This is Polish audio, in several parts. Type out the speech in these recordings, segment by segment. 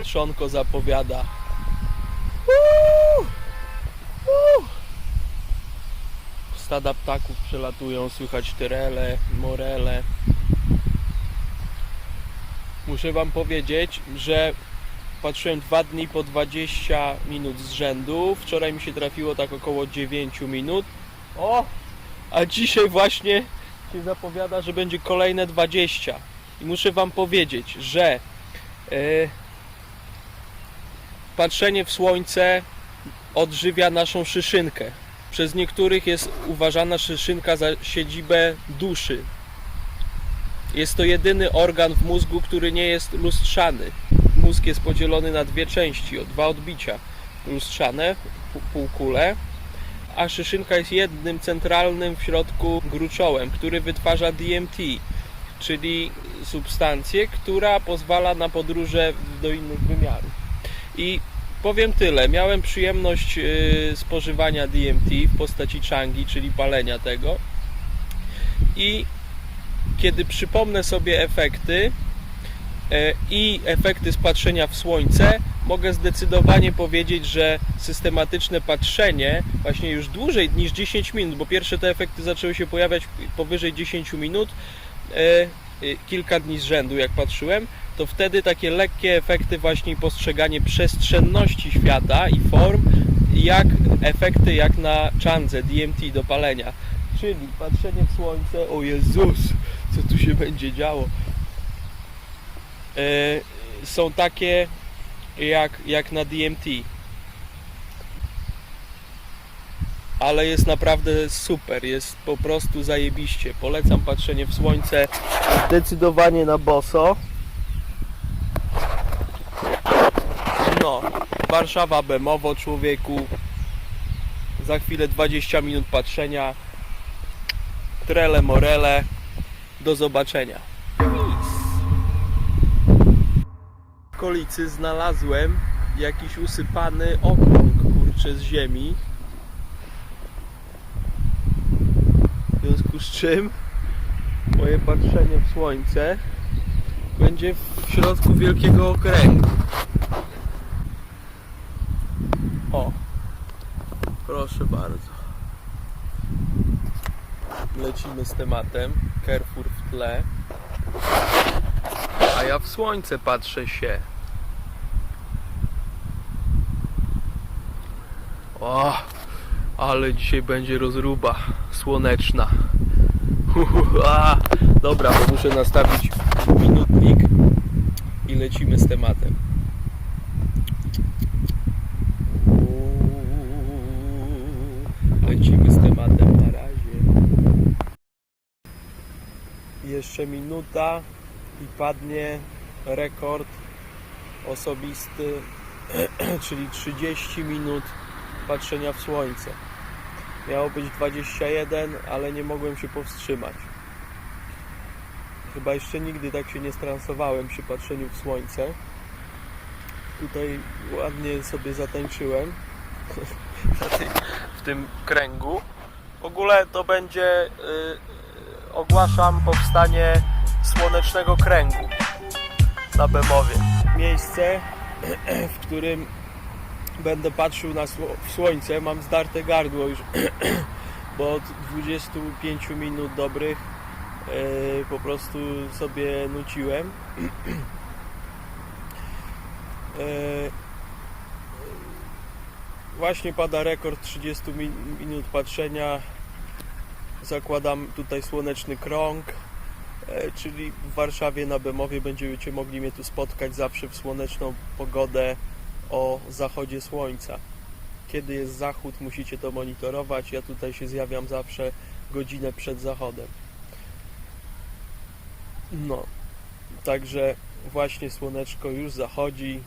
patrzonko zapowiada. Uuu! Uuu! Stada ptaków przelatują, słychać tyrele, morele. Muszę wam powiedzieć, że patrzyłem dwa dni po 20 minut z rzędu. Wczoraj mi się trafiło tak około 9 minut. O! A dzisiaj właśnie się zapowiada, że będzie kolejne 20. I muszę wam powiedzieć, że e, patrzenie w słońce odżywia naszą szyszynkę. Przez niektórych jest uważana szyszynka za siedzibę duszy. Jest to jedyny organ w mózgu, który nie jest lustrzany. Mózg jest podzielony na dwie części, o dwa odbicia lustrzane, pół- półkule, a szyszynka jest jednym centralnym w środku gruczołem, który wytwarza DMT, czyli substancję, która pozwala na podróże do innych wymiarów. I powiem tyle, miałem przyjemność yy, spożywania DMT w postaci changi, czyli palenia tego. I kiedy przypomnę sobie efekty e, i efekty z patrzenia w słońce, mogę zdecydowanie powiedzieć, że systematyczne patrzenie właśnie już dłużej niż 10 minut, bo pierwsze te efekty zaczęły się pojawiać powyżej 10 minut, e, kilka dni z rzędu jak patrzyłem, to wtedy takie lekkie efekty właśnie postrzeganie przestrzenności świata i form, jak efekty jak na czandze DMT do palenia. Czyli patrzenie w słońce, o Jezus, co tu się będzie działo. E, są takie jak, jak na DMT. Ale jest naprawdę super, jest po prostu zajebiście. Polecam patrzenie w słońce zdecydowanie na boso. No, Warszawa Bemowo, człowieku. Za chwilę 20 minut patrzenia. Trele morele. Do zobaczenia. W okolicy znalazłem jakiś usypany okrąg kurczę z ziemi. W związku z czym moje patrzenie w słońce będzie w środku wielkiego okręgu. O, proszę bardzo. Lecimy z tematem. Carrefour w tle. A ja w słońce patrzę się. O, ale dzisiaj będzie rozruba słoneczna. Dobra, bo muszę nastawić minutnik i lecimy z tematem. Lecimy z tematem na razie. Jeszcze minuta i padnie rekord osobisty, czyli 30 minut patrzenia w słońce. Miało być 21, ale nie mogłem się powstrzymać. Chyba jeszcze nigdy tak się nie stransowałem przy patrzeniu w słońce. Tutaj ładnie sobie zatańczyłem w tym kręgu. W ogóle to będzie, y, y, ogłaszam powstanie słonecznego kręgu na Bemowie. Miejsce, w którym będę patrzył na sło- w słońce. Mam zdarte gardło już, bo od 25 minut dobrych e, po prostu sobie nuciłem. E, Właśnie pada rekord 30 mi- minut patrzenia. Zakładam tutaj słoneczny krąg, e, czyli w Warszawie na Bemowie będziecie mogli mnie tu spotkać zawsze w słoneczną pogodę o zachodzie słońca. Kiedy jest zachód, musicie to monitorować. Ja tutaj się zjawiam zawsze godzinę przed zachodem. No, także właśnie słoneczko już zachodzi.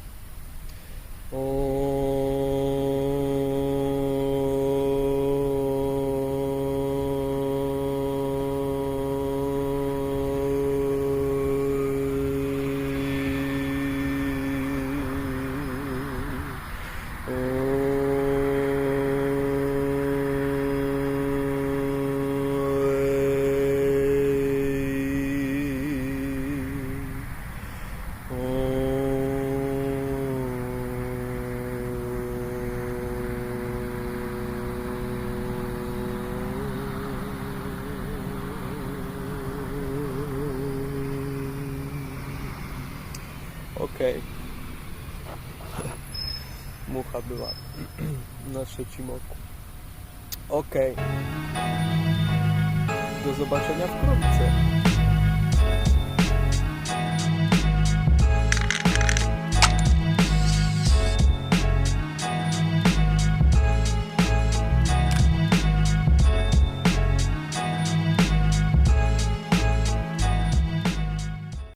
Okej. Mucha była na trzecim oku. Okej. Do zobaczenia wkrótce.